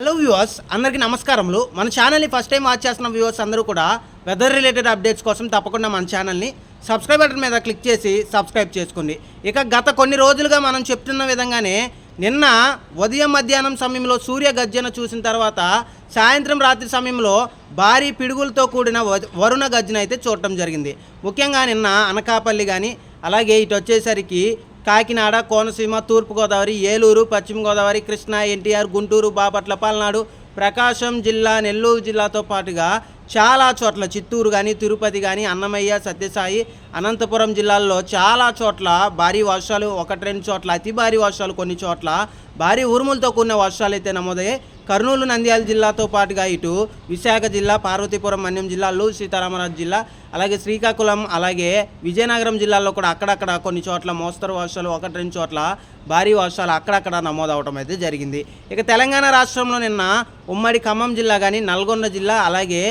Hello viewers అందరికీ నమస్కారములు. మన ఛానల్ని ఫస్ట్ టైం వాచ్ చేస్తున్న వ్యూవర్స్ అందరూ కూడా వెదర్ రిలేటెడ్ అప్డేట్స్ కోసం తప్పకుండా మన ఛానల్ని సబ్స్క్రైబ్ బటన్ మీద క్లిక్ చేసి సబ్స్క్రైబ్ చేసుకోండి. ఇక గత కొన్ని రోజులుగా మనం చెప్తున్న విధంగానే నిన్న ఉదయం మధ్యాహ్నం సమయంలో సూర్య గర్జన చూసిన తర్వాత సాయంత్రం రాత్రి సమయంలో భారీ పిడుగులతో కూడిన వరుణ గర్జన అయితే చూడటం జరిగింది. ముఖ్యంగా నిన్న అనకాపల్లి కానీ అలాగే ఇటు వచ్చేసరికి కాకినాడ కోనసీమ తూర్పుగోదావరి ఏలూరు పశ్చిమ గోదావరి కృష్ణా ఎన్టీఆర్ గుంటూరు బాపట్ల పల్నాడు ప్రకాశం జిల్లా నెల్లూరు జిల్లాతో పాటుగా చాలా చోట్ల చిత్తూరు కానీ తిరుపతి కానీ అన్నమయ్య సత్యసాయి అనంతపురం జిల్లాల్లో చాలా చోట్ల భారీ వర్షాలు ఒకటి రెండు చోట్ల అతి భారీ వర్షాలు కొన్ని చోట్ల భారీ ఉరుములతో కూడిన వర్షాలు అయితే నమోదయ్యాయి. కర్నూలు నంద్యాల జిల్లాతో పాటుగా ఇటు విశాఖ జిల్లా పార్వతీపురం మన్యం జిల్లా అల్లూరు సీతారామరాజు జిల్లా అలాగే శ్రీకాకుళం అలాగే విజయనగరం జిల్లాల్లో కూడా అక్కడక్కడ కొన్ని చోట్ల మోస్తరు వర్షాలు ఒకటి రెండు చోట్ల భారీ వర్షాలు అక్కడక్కడ నమోదవడం అయితే జరిగింది. ఇక తెలంగాణ రాష్ట్రంలో నిన్న ఉమ్మడి ఖమ్మం జిల్లా కానీ నల్గొండ జిల్లా అలాగే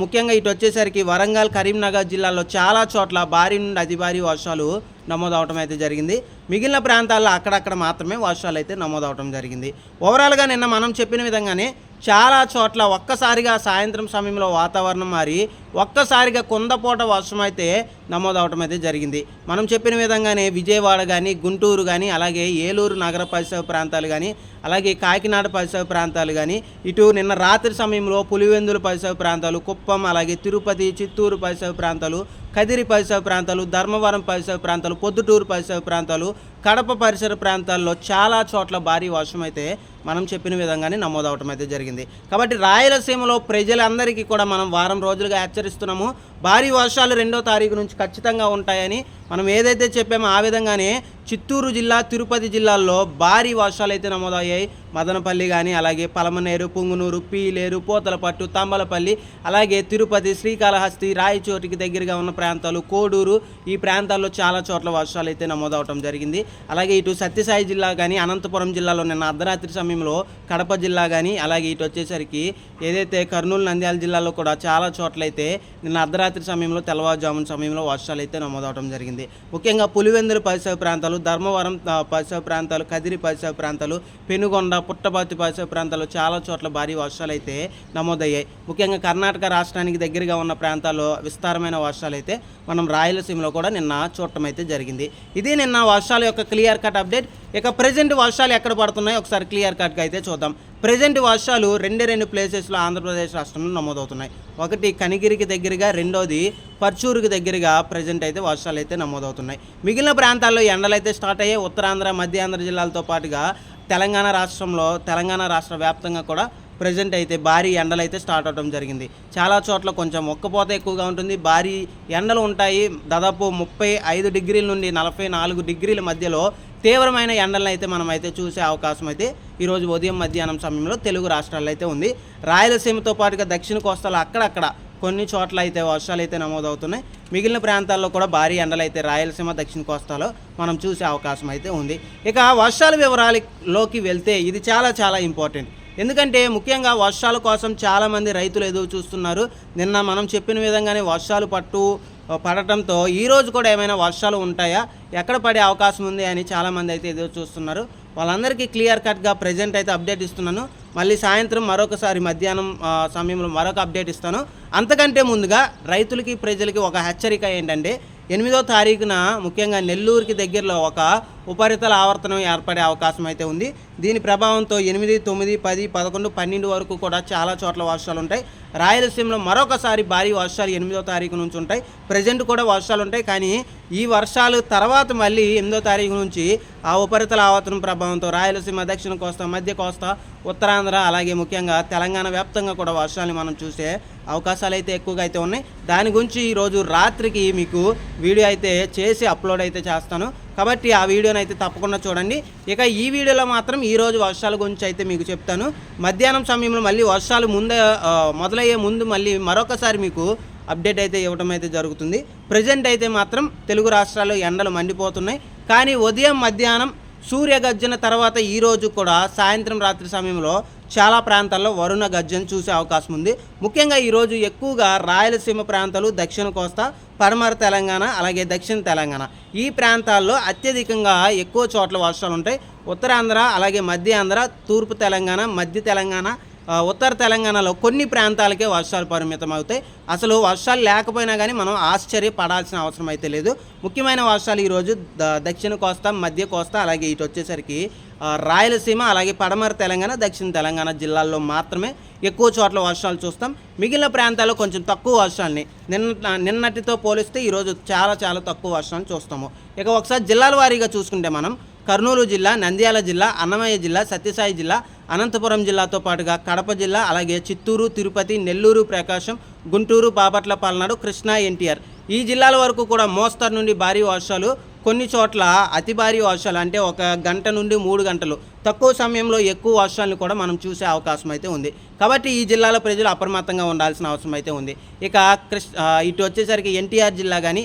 ముఖ్యంగా ఇటు వచ్చేసరికి వరంగల్ కరీంనగర్ జిల్లాలో చాలా చోట్ల భారీ నుండి అతి భారీ వర్షాలు నమోదవటం అయితే జరిగింది. మిగిలిన ప్రాంతాల్లో అక్కడక్కడ మాత్రమే వర్షాలు అయితే నమోదవటం జరిగింది. ఓవరాల్గా నిన్న మనం చెప్పిన విధంగానే చాలా చోట్ల ఒక్కసారిగా సాయంత్రం సమయంలో వాతావరణం మారి ఒక్కసారిగా కుందపోట వర్షం అయితే నమోదవటం అయితే జరిగింది. మనం చెప్పిన విధంగానే విజయవాడ కానీ గుంటూరు కానీ అలాగే ఏలూరు నగర పరిసర ప్రాంతాలు కానీ అలాగే కాకినాడ పరిసర ప్రాంతాలు కానీ ఇటు నిన్న రాత్రి సమయంలో పులివెందుల పరిసర ప్రాంతాలు కుప్పం అలాగే తిరుపతి చిత్తూరు పరిసర ప్రాంతాలు కదిరి పరిసర ప్రాంతాలు ధర్మవరం పరిసర ప్రాంతాలు పొద్దుటూరు పరిసర ప్రాంతాలు కడప పరిసర ప్రాంతాల్లో చాలా చోట్ల భారీ వర్షం అయితే మనం చెప్పిన విధంగానే నమోదవటం అయితే జరిగింది. కాబట్టి రాయలసీమలో ప్రజలందరికీ కూడా మనం వారం రోజులుగా హెచ్చరిస్తున్నాము. భారీ వర్షాలు రెండో తారీఖు నుంచి ఖచ్చితంగా ఉంటాయని మనం ఏదైతే చెప్పామో ఆ విధంగానే చిత్తూరు జిల్లా తిరుపతి జిల్లాల్లో భారీ వర్షాలు అయితే నమోదయ్యాయి. మదనపల్లి కానీ అలాగే పలమనేరు పుంగునూరు పీలేరు పోతలపట్టు తంబలపల్లి అలాగే తిరుపతి శ్రీకాళహస్తి రాయచోటికి దగ్గరగా ఉన్న ప్రాంతాలు కోడూరు ఈ ప్రాంతాల్లో చాలా చోట్ల వర్షాలు అయితే నమోదవటం జరిగింది. అలాగే ఇటు సత్యసాయి జిల్లా కానీ అనంతపురం జిల్లాలో నిన్న అర్ధరాత్రి సమయంలో కడప జిల్లా కానీ అలాగే ఇటు వచ్చేసరికి ఏదైతే కర్నూలు నంద్యాల జిల్లాలో కూడా చాలా చోట్ల అయితే నిన్న అర్ధరాత్రి సమయంలో తెల్లవారుజామున సమయంలో వర్షాలు అయితే నమోదవడం జరిగింది. ముఖ్యంగా పులివెందుల పరిసర ప్రాంతాలు ధర్మవరం పరిసర ప్రాంతాలు కదిరి పరిసర ప్రాంతాలు పెనుగొండ పుట్టపర్తి పరిసర ప్రాంతాల్లో చాలా చోట్ల భారీ వర్షాలు అయితే నమోదయ్యాయి. ముఖ్యంగా కర్ణాటక రాష్ట్రానికి దగ్గరగా ఉన్న ప్రాంతాల్లో విస్తారమైన వర్షాలు అయితే మనం రాయలసీమలో కూడా నిన్న చూడటం అయితే జరిగింది. ఇది నిన్న వర్షాల యొక్క క్లియర్ కట్ అప్డేట్. ఇక ప్రజెంట్ వర్షాలు ఎక్కడ పడుతున్నాయో ఒకసారి క్లియర్ కట్గా అయితే చూద్దాం. ప్రజెంట్ వర్షాలు రెండే రెండు ప్లేసెస్లో ఆంధ్రప్రదేశ్ రాష్ట్రంలో నమోదవుతున్నాయి. ఒకటి కనిగిరికి దగ్గరగా రెండోది పర్చూరుకి దగ్గరగా ప్రజెంట్ అయితే వర్షాలు అయితే నమోదవుతున్నాయి. మిగిలిన ప్రాంతాల్లో ఎండలు అయితే స్టార్ట్ అయ్యాయి. ఉత్తరాంధ్ర మధ్యాంధ్ర జిల్లాలతో పాటుగా తెలంగాణ రాష్ట్రంలో తెలంగాణ రాష్ట్ర వ్యాప్తంగా కూడా ప్రజెంట్ అయితే భారీ ఎండలు అయితే స్టార్ట్ అవడం జరిగింది. చాలా చోట్ల కొంచెం ఒక్కపోత ఎక్కువగా ఉంటుంది. భారీ ఎండలు ఉంటాయి. దాదాపు ముప్పై ఐదు డిగ్రీల నుండి నలభై నాలుగు డిగ్రీల మధ్యలో తీవ్రమైన ఎండలను అయితే మనం అయితే చూసే అవకాశం అయితే ఈరోజు ఉదయం మధ్యాహ్నం సమయంలో తెలుగు రాష్ట్రాల్లో అయితే ఉంది. రాయలసీమతో పాటుగా దక్షిణ కోస్తాలో అక్కడక్కడ కొన్ని చోట్ల అయితే వర్షాలు అయితే నమోదవుతున్నాయి. మిగిలిన ప్రాంతాల్లో కూడా భారీ ఎండలు అయితే రాయలసీమ దక్షిణ కోస్తాలో మనం చూసే అవకాశం అయితే ఉంది. ఇక వర్షాల వివరాలలోకి వెళ్తే ఇది చాలా చాలా ఇంపార్టెంట్. ఎందుకంటే ముఖ్యంగా వర్షాల కోసం చాలామంది రైతులు ఎదురు చూస్తున్నారు. నిన్న మనం చెప్పిన విధంగానే వర్షాలు పట్టు పడటంతో ఈరోజు కూడా ఏమైనా వర్షాలు ఉంటాయా? ఎక్కడ పడే అవకాశం ఉంది అని చాలామంది అయితే ఎదురు చూస్తున్నారు. వాళ్ళందరికీ క్లియర్ కట్గా ప్రజెంట్ అయితే అప్డేట్ ఇస్తున్నాను. మళ్ళీ సాయంత్రం మరొకసారి మధ్యాహ్నం సమయంలో మరొక అప్డేట్ ఇస్తాను. అంతకంటే ముందుగా రైతులకి ప్రజలకి ఒక హెచ్చరిక ఏంటంటే ఎనిమిదో తారీఖున ముఖ్యంగా నెల్లూరుకి దగ్గరలో ఒక ఉపరితల ఆవర్తనం ఏర్పడే అవకాశం అయితే ఉంది. దీని ప్రభావంతో ఎనిమిది తొమ్మిది పది పదకొండు పన్నెండు వరకు కూడా చాలా చోట్ల వర్షాలు ఉంటాయి. రాయలసీమలో మరొకసారి భారీ వర్షాలు ఎనిమిదో తారీఖు నుంచి ఉంటాయి. ప్రజెంట్ కూడా వర్షాలు ఉంటాయి. కానీ ఈ వర్షాలు తర్వాత మళ్ళీ ఎనిమిదో తారీఖు నుంచి ఆ ఉపరితల ఆవర్తనం ప్రభావంతో రాయలసీమ దక్షిణ కోస్తా మధ్య కోస్తా ఉత్తరాంధ్ర అలాగే ముఖ్యంగా తెలంగాణ వ్యాప్తంగా కూడా వర్షాలు మనం చూసే అవకాశాలు అయితే ఎక్కువగా అయితే ఉన్నాయి. దాని గురించి ఈరోజు రాత్రికి మీకు వీడియో అయితే చేసి అప్లోడ్ అయితే చేస్తాను. కాబట్టి ఆ వీడియోని అయితే తప్పకుండా చూడండి. ఇక ఈ వీడియోలో మాత్రం ఈరోజు వర్షాల గురించి అయితే మీకు చెప్తాను. మధ్యాహ్నం సమయంలో మళ్ళీ వర్షాలు ముందే మొదలయ్యే ముందు మళ్ళీ మరొకసారి మీకు అప్డేట్ అయితే ఇవ్వడం అయితే జరుగుతుంది. ప్రజెంట్ అయితే మాత్రం తెలుగు రాష్ట్రాల్లో ఎండలు మండిపోతున్నాయి. కానీ ఉదయం మధ్యాహ్నం సూర్యగర్జన తర్వాత ఈరోజు కూడా సాయంత్రం రాత్రి సమయంలో చాలా ప్రాంతాల్లో వరుణ గర్జన చూసే అవకాశం ఉంది. ముఖ్యంగా ఈరోజు ఎక్కువగా రాయలసీమ ప్రాంతాలు దక్షిణ కోస్తా పడమర తెలంగాణ అలాగే దక్షిణ తెలంగాణ. ఈ ప్రాంతాల్లో అత్యధికంగా ఎక్కువ చోట్ల వర్షాలు ఉంటాయి. ఉత్తరాంధ్ర అలాగే మధ్య ఆంధ్ర తూర్పు తెలంగాణ మధ్య తెలంగాణ ఉత్తర తెలంగాణలో కొన్ని ప్రాంతాలకే వర్షాలు పరిమితం అవుతాయి అసలు వర్షాలు లేకపోయినా కానీ మనం ఆశ్చర్యపడాల్సిన అవసరం అయితే లేదు. ముఖ్యమైన వర్షాలు ఈరోజు ద- దక్షిణ కోస్తా మధ్య కోస్తా అలాగే ఇటు వచ్చేసరికి రాయలసీమ అలాగే పడమర తెలంగాణ దక్షిణ తెలంగాణ జిల్లాల్లో మాత్రమే ఎక్కువ చోట్ల వర్షాలు చూస్తాం. మిగిలిన ప్రాంతాల్లో కొంచెం తక్కువ వర్షాలని నిన్న నిన్నటితో పోలిస్తే ఈరోజు చాలా చాలా తక్కువ వర్షాలు చూస్తాము. ఇక ఒకసారి జిల్లాల వారీగా చూసుకుంటే మనం కర్నూలు జిల్లా నంద్యాల జిల్లా అన్నమయ్య జిల్లా సత్యసాయి జిల్లా అనంతపురం జిల్లాతో పాటుగా కడప జిల్లా అలాగే చిత్తూరు తిరుపతి నెల్లూరు ప్రకాశం గుంటూరు బాపట్ల పల్నాడు కృష్ణా ఎన్టీఆర్. ఈ జిల్లాల వరకు కూడా మోస్తరు నుండి భారీ వర్షాలు కొన్ని చోట్ల అతి భారీ వర్షాలు అంటే ఒక గంట నుండి మూడు గంటలు. తక్కువ సమయంలో ఎక్కువ వర్షాలను కూడా మనం చూసే అవకాశం అయితే ఉంది. కాబట్టి ఈ జిల్లాల ప్రజలు అప్రమత్తంగా ఉండాల్సిన అవసరం అయితే ఉంది. ఇక కృష్ణ ఇటు వచ్చేసరికి ఎన్టీఆర్ జిల్లా కానీ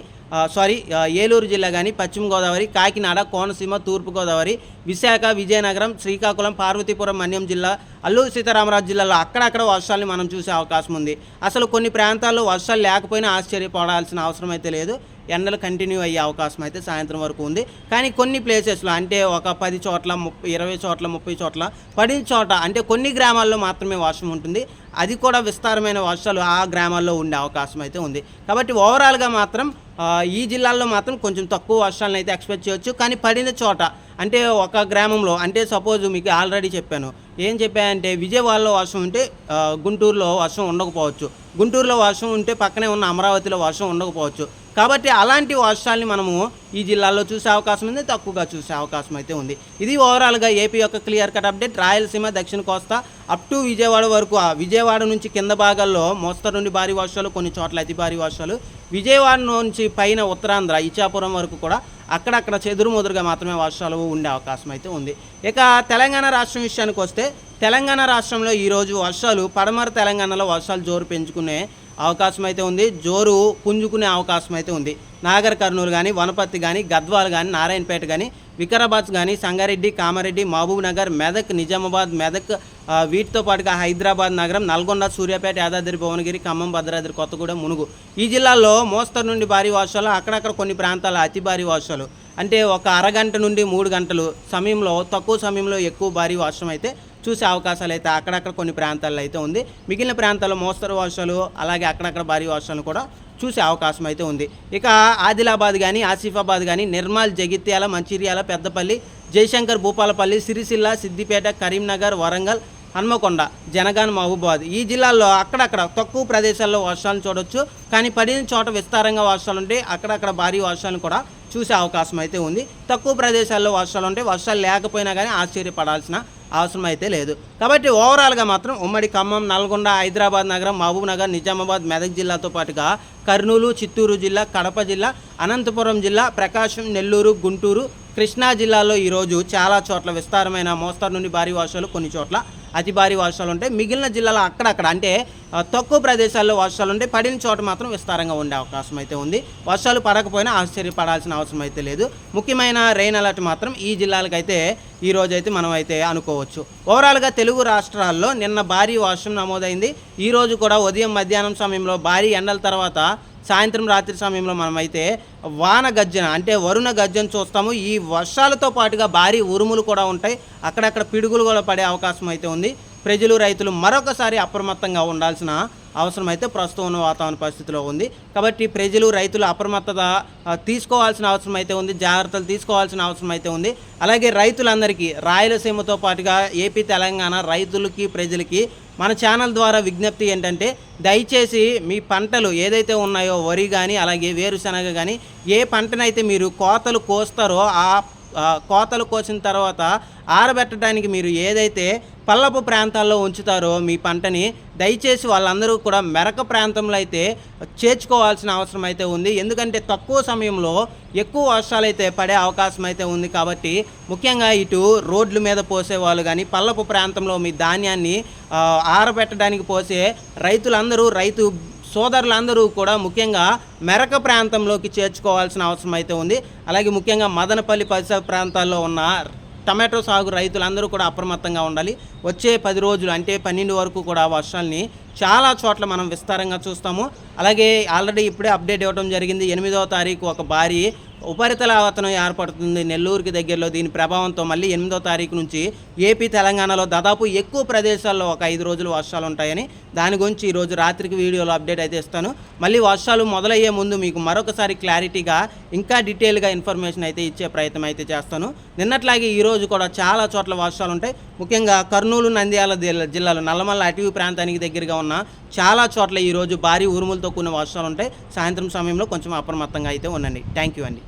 సారీ ఏలూరు జిల్లా కానీ పశ్చిమ గోదావరి కాకినాడ కోనసీమ తూర్పు గోదావరి విశాఖ విజయనగరం శ్రీకాకుళం పార్వతీపురం మన్యం జిల్లా అల్లూరు సీతారామరాజు జిల్లాలో అక్కడక్కడ వర్షాలని మనం చూసే అవకాశం ఉంది. అసలు కొన్ని ప్రాంతాల్లో వర్షాలు లేకపోయినా ఆశ్చర్యపడాల్సిన అవసరం అయితే లేదు. ఎండలు కంటిన్యూ అయ్యే అవకాశం అయితే సాయంత్రం వరకు ఉంది. కానీ కొన్ని ప్లేసెస్లో అంటే ఒక పది చోట్ల ముప్పై ఇరవై చోట్ల ముప్పై చోట్ల పది చోట అంటే కొన్ని గ్రామాల్లో మాత్రమే వర్షం ఉంటుంది. అది కూడా విస్తారమైన వర్షాలు ఆ గ్రామాల్లో ఉండే అవకాశం అయితే ఉంది. కాబట్టి ఓవరాల్గా మాత్రం ఈ జిల్లాల్లో మాత్రం కొంచెం తక్కువ వర్షాలను అయితే ఎక్స్పెక్ట్ చేయొచ్చు. కానీ పడిన చోట అంటే ఒక గ్రామంలో అంటే సపోజ్ మీకు ఆల్రెడీ చెప్పాను. ఏం చెప్పానంటే విజయవాడలో వర్షం ఉంటే గుంటూరులో వర్షం ఉండకపోవచ్చు. గుంటూరులో వర్షం ఉంటే పక్కనే ఉన్న అమరావతిలో వర్షం ఉండకపోవచ్చు. కాబట్టి అలాంటి వర్షాలని మనము ఈ జిల్లాలో చూసే అవకాశం ఉంది తక్కువగా చూసే అవకాశం అయితే ఉంది. ఇది ఓవరాల్గా ఏపీ యొక్క క్లియర్ కట్ అప్డేట్. రాయలసీమ దక్షిణ కోస్తా అప్ టు విజయవాడ వరకు ఆ విజయవాడ నుంచి కింద భాగాల్లో మోస్తరు నుండి భారీ వర్షాలు కొన్ని చోట్ల అతి భారీ వర్షాలు. విజయవాడ నుంచి పైన ఉత్తరాంధ్ర ఇచ్చాపురం వరకు కూడా అక్కడక్కడ చెదురు ముదురుగా మాత్రమే వర్షాలు ఉండే అవకాశం అయితే ఉంది. ఇక తెలంగాణ రాష్ట్రం విషయానికి వస్తే తెలంగాణ రాష్ట్రంలో ఈరోజు వర్షాలు పడమర తెలంగాణలో వర్షాలు జోరు పెంచుకునే అవకాశం అయితే ఉంది. జోరు పుంజుకునే అవకాశం అయితే ఉంది. నాగర్ కర్నూలు కానీ వనపర్తి కానీ గద్వాల్ కానీ నారాయణపేట కానీ వికారాబాద్ కానీ సంగారెడ్డి కామారెడ్డి మహబూబ్ నగర్ మెదక్ నిజామాబాద్ మెదక్ వీటితో పాటుగా హైదరాబాద్ నగరం నల్గొండ సూర్యాపేట యాదాద్రి భువనగిరి ఖమ్మం భద్రాద్రి కొత్తగూడెం మునుగు. ఈ జిల్లాల్లో మోస్తరు నుండి భారీ వర్షాలు అక్కడక్కడ కొన్ని ప్రాంతాల అతి భారీ వర్షాలు. అంటే ఒక అరగంట నుండి మూడు గంటలు సమయంలో తక్కువ సమయంలో ఎక్కువ భారీ వర్షం అయితే చూసే అవకాశాలు అయితే అక్కడక్కడ కొన్ని ప్రాంతాల్లో అయితే ఉంది. మిగిలిన ప్రాంతాల్లో మోస్తరు వర్షాలు అలాగే అక్కడక్కడ భారీ వర్షాలు కూడా చూసే అవకాశం అయితే ఉంది. ఇక ఆదిలాబాద్ కానీ ఆసిఫాబాద్ కానీ నిర్మల్ జగిత్యాల మంచిర్యాల పెద్దపల్లి జయశంకర్ భూపాలపల్లి సిరిసిల్ల సిద్దిపేట కరీంనగర్ వరంగల్ హన్మకొండ జనగాన్ మహబూబాద్. ఈ జిల్లాల్లో అక్కడక్కడ తక్కువ ప్రదేశాల్లో వర్షాలు చూడొచ్చు. కానీ పడిన చోట విస్తారంగా వర్షాలు ఉంటే అక్కడక్కడ భారీ వర్షాలను కూడా చూసే అవకాశం అయితే ఉంది. తక్కువ ప్రదేశాల్లో వర్షాలు ఉంటే వర్షాలు లేకపోయినా కానీ ఆశ్చర్యపడాల్సిన అవసరం అయితే లేదు. కాబట్టి ఓవరాల్గా మాత్రం ఉమ్మడి ఖమ్మం నల్గొండ హైదరాబాద్ నగరం మహబూబ్ నగర్ నిజామాబాద్ మెదక్ జిల్లాతో పాటుగా కర్నూలు చిత్తూరు జిల్లా కడప జిల్లా అనంతపురం జిల్లా ప్రకాశం నెల్లూరు గుంటూరు కృష్ణా జిల్లాలో ఈరోజు చాలా చోట్ల విస్తారమైన మోస్తరు నుండి భారీ వర్షాలు కొన్ని చోట్ల అతి భారీ వర్షాలు ఉంటాయి మిగిలిన జిల్లాలో అక్కడక్కడ అంటే తక్కువ ప్రదేశాల్లో వర్షాలు ఉంటాయి పడిన చోట మాత్రం విస్తారంగా ఉండే అవకాశం అయితే ఉంది. వర్షాలు పడకపోయినా ఆశ్చర్యపడాల్సిన అవసరం అయితే లేదు. ముఖ్యమైన రెయిన్ అలర్ట్ మాత్రం ఈ జిల్లాలకైతే ఈ రోజైతే మనం అయితే అనుకోవచ్చు. ఓవరాల్గా తెలుగు రాష్ట్రాల్లో నిన్న భారీ వర్షం నమోదైంది. ఈ రోజు కూడా ఉదయం మధ్యాహ్నం సమయంలో భారీ ఎండల తర్వాత సాయంత్రం రాత్రి సమయంలో మనమైతే వాన గర్జన అంటే వరుణ గర్జన చూస్తాము. ఈ వర్షాలతో పాటుగా భారీ ఉరుములు కూడా ఉంటాయి. అక్కడక్కడ పిడుగులు కూడా పడే అవకాశం అయితే ఉంది. ప్రజలు రైతులు మరొకసారి అప్రమత్తంగా ఉండాల్సిన అవసరం అయితే ప్రస్తుతం ఉన్న వాతావరణ పరిస్థితిలో ఉంది. కాబట్టి ప్రజలు రైతులు అప్రమత్తత తీసుకోవాల్సిన అవసరం అయితే ఉంది జాగ్రత్తలు తీసుకోవాల్సిన అవసరం అయితే ఉంది. అలాగే రైతులందరికీ రాయలసీమతో పాటుగా ఏపీ తెలంగాణ రైతులకి ప్రజలకి మన ఛానల్ ద్వారా విజ్ఞప్తి ఏంటంటే దయచేసి మీ పంటలు ఏదైతే ఉన్నాయో వరి కానీ అలాగే వేరుశనగ కానీ ఏ పంటనైతే మీరు కోతలు కోస్తారో ఆ, కోతలు కోసిన తర్వాత ఆరబెట్టడానికి మీరు ఏదైతే పల్లపు ప్రాంతాల్లో ఉంచుతారో మీ పంటని దయచేసి వాళ్ళందరూ కూడా మెరక ప్రాంతంలో అయితే చేర్చుకోవాల్సిన అవసరం అయితే ఉంది. ఎందుకంటే తక్కువ సమయంలో ఎక్కువ వర్షాలు అయితే పడే అవకాశం అయితే ఉంది కాబట్టి ముఖ్యంగా ఇటు రోడ్ల మీద పోసే వాళ్ళు కానీ పల్లపు ప్రాంతంలో మీ ధాన్యాన్ని ఆరబెట్టడానికి పోసే రైతులందరూ రైతు సోదరులందరూ కూడా ముఖ్యంగా మెరక ప్రాంతంలోకి చేర్చుకోవాల్సిన అవసరం అయితే ఉంది. అలాగే ముఖ్యంగా మదనపల్లి పరిసర ప్రాంతాల్లో ఉన్న టమాటో సాగు రైతులందరూ కూడా అప్రమత్తంగా ఉండాలి. వచ్చే పది రోజులు అంటే పన్నెండు వరకు కూడా వర్షాలని చాలా చోట్ల మనం విస్తారంగా చూస్తాము. అలాగే ఆల్రెడీ ఇప్పుడే అప్డేట్ ఇవ్వడం జరిగింది. ఎనిమిదవ తారీఖు ఒక భారీ ఉపరితల ఆవర్తనం ఏర్పడుతుంది నెల్లూరుకి దగ్గరలో. దీని ప్రభావంతో మళ్ళీ ఎనిమిదో తారీఖు నుంచి ఏపీ తెలంగాణలో దాదాపు ఎక్కువ ప్రదేశాల్లో ఒక ఐదు రోజులు వర్షాలు ఉంటాయని దాని గురించి ఈరోజు రాత్రికి వీడియోలో అప్డేట్ అయితే ఇస్తాను. మళ్ళీ వర్షాలు మొదలయ్యే ముందు మీకు మరొకసారి క్లారిటీగా ఇంకా డీటెయిల్గా ఇన్ఫర్మేషన్ అయితే ఇచ్చే ప్రయత్నం అయితే చేస్తాను. నిన్నట్లాగే ఈరోజు కూడా చాలా చోట్ల వర్షాలు ఉంటాయి. ముఖ్యంగా కర్నూలు నంద్యాల జిల్లా- జిల్లాలో నల్లమల్ల అటవీ ప్రాంతానికి దగ్గరగా ఉన్న చాలా చోట్ల ఈరోజు భారీ ఉరుములతో కూడిన వర్షాలు ఉంటాయి సాయంత్రం సమయంలో కొంచెం అప్రమత్తంగా అయితే ఉండండి. థ్యాంక్ యూ అండి.